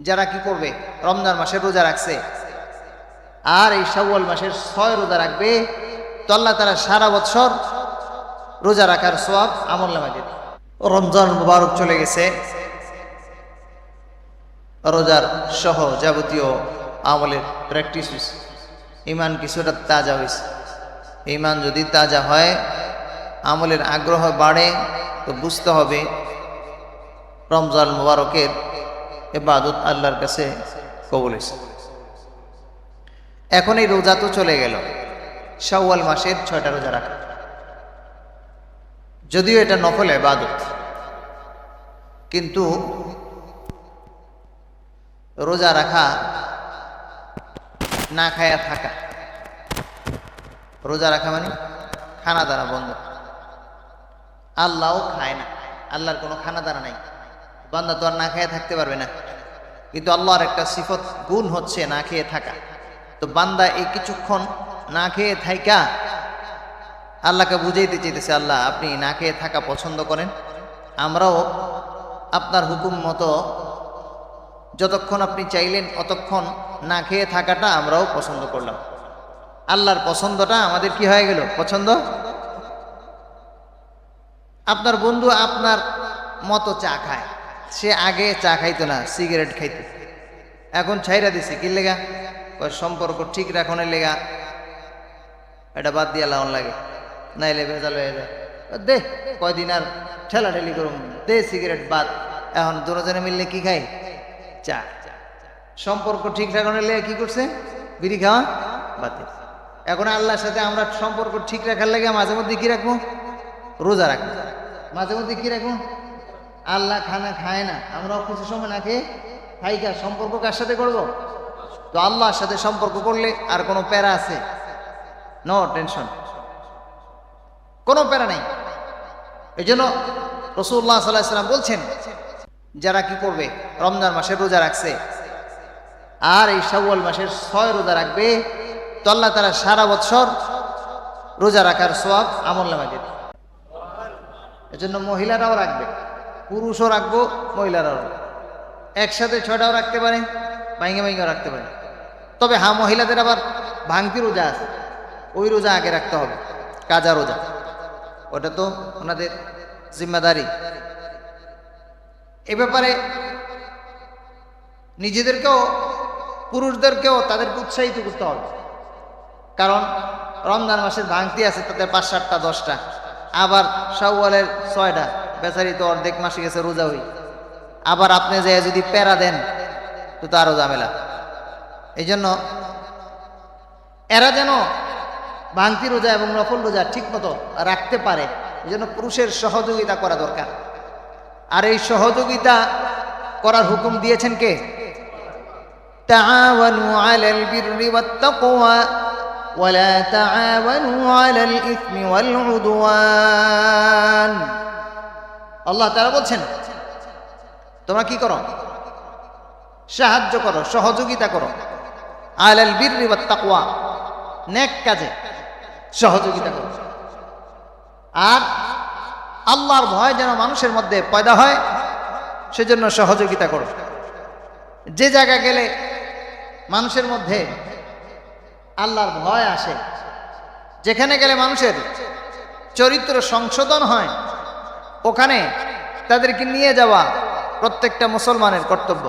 যারা কি করবে? রমজান মাসে রোজা রাখছে। আর এই শাওয়াল মাসের ছয় রোজা রাখবে। তো আল্লাহ তারা সারা বছর রোজা রাখার সব আমল নামা দেবে। রমজান মুবারক চলে গেছে। রোজার সহ যাবতীয় আমলের প্র্যাকটিস হয়েছে ইমান কিছুটা তাজা হয়েছে ইমান যদি তাজা হয়, আমলের আগ্রহ বাড়ে, তো বুঝতে হবে রমজান মুবারকের এবাদত আল্লাহর কাছে কবল হয়েছে। এখন এই রোজা তো চলে গেল। শাওয়াল মাসের ছয়টা রোজা রাখা। যদিও এটা নফল এবাদত কিন্তু রোজা রাখা না খায়া থাকা। রোজা রাখা মানে খানা দানা বন্ধ। আল্লাহও খায় না। আল্লাহর কোনো খানা দানা নাই। বান্দা তো আর না খেয়ে থাকতে পারবে না। কিন্তু আল্লাহর একটা সিফত গুণ হচ্ছে না খেয়ে থাকা। তো বান্দা এই কিছুক্ষণ না খেয়ে থাইকা, আল্লাহকে বুঝাইতে চাইতেছে, আল্লাহ, আপনি না খেয়ে থাকা পছন্দ করেন। আমরাও আপনার হুকুম মতো যতক্ষণ আপনি চাইলেন, অতক্ষণ না খেয়ে থাকাটা আমরাও পছন্দ করলাম। আল্লাহর পছন্দটা আমাদের কি হয়ে গেল? পছন্দ? আপনার বন্ধু আপনার মতো চা খায়। সে আগে চা খাইতো না, সিগারেট খাইতো। এখন ছাইরা দিছে, কি লেগা? সম্পর্ক ঠিক রাখনের লেগা। এটা বাদ দিয়া লাউন লাগে, নাইলে ভেজাল হয়ে যায়। দে, কয়দিন আর ঠেলাঠেলি করুম, দে সিগারেট, বাদ। এখন দুজনে মিললে কি খাই? চা। সম্পর্ক ঠিক রাখনের লেগে কি করছে? বিড়ি খাওয়া? দিছে। এখন আল্লাহর সাথে আমরা সম্পর্ক ঠিক রাখার লেগে মাঝে মধ্যে কি রাখব? রোজা রাখব। মাঝে মধ্যে কি রাখব? আল্লাহ খানা খায় না। আমরা কিছু সময় না খেয়ে খাইকা সম্পর্ক কার সাথে করব? তো আল্লাহর সাথে সম্পর্ক করলে আর কোনো প্যারা আছে? নো টেনশন কোনো প্যারা নেই। এই জন্য রসুল্লাহ সাল্লাহ সাল্লাম বলছেন, যারা কি করবে? রমজান মাসে রোজা রাখছে। আর এই শাওয়াল মাসের ছয় রোজা রাখবে। তো আল্লাহ তারা সারা বছর রোজা রাখার সব আমল নামা এজন্য মহিলারাও রাখবে। পুরুষও রাখব, মহিলারাও। একসাথে ছয়টাও রাখতে পারে ভাইঙ্গে ভাইঙ্গেও রাখতে পারে। তবে হা মহিলাদের আবার ভাঙতি রোজা আছে। ওই রোজা আগে রাখতে হবে, কাজা রোজা। ওটা তো ওনাদের জিম্মাদারি। এ ব্যাপারে নিজেদেরকেও, পুরুষদেরকেও তাদেরকে উৎসাহিত করতে হবে। কারণ রমজান মাসের ভাঙতি আছে, তাদের পাঁচ, সাতটা, দশটা। আবার শাওয়ালের ছয়টা। বেচারি তো অর্ধেক মাসে গেছে রোজা হই আবার আপনি যে যদি প্যারা দেন তো তো আরও ঝামেলা এই জন্য এরা যেন ভাঙতি রোজা এবং নফল রোজা ঠিক মতো রাখতে পারে এই জন্য পুরুষের সহযোগিতা করা দরকার আর এই সহযোগিতা করার হুকুম দিয়েছেন কে تعاونوا على البر والتقوى ولا تعاونوا على الإثم والعدوان আল্লাহ তারা বলছেন, তোমরা কি করো? সাহায্য করো, সহযোগিতা করো। আলাল বিররি ওয়াত তাকওয়া, নেক কাজে সহযোগিতা করো। আর আল্লাহর ভয় যেন মানুষের মধ্যে পয়দা হয়, সেজন্য সহযোগিতা করো। যে জায়গা গেলে মানুষের মধ্যে আল্লাহর ভয় আসে, যেখানে গেলে মানুষের চরিত্র সংশোধন হয় ওখানে তাদেরকে নিয়ে যাওয়া প্রত্যেকটা মুসলমানের কর্তব্য।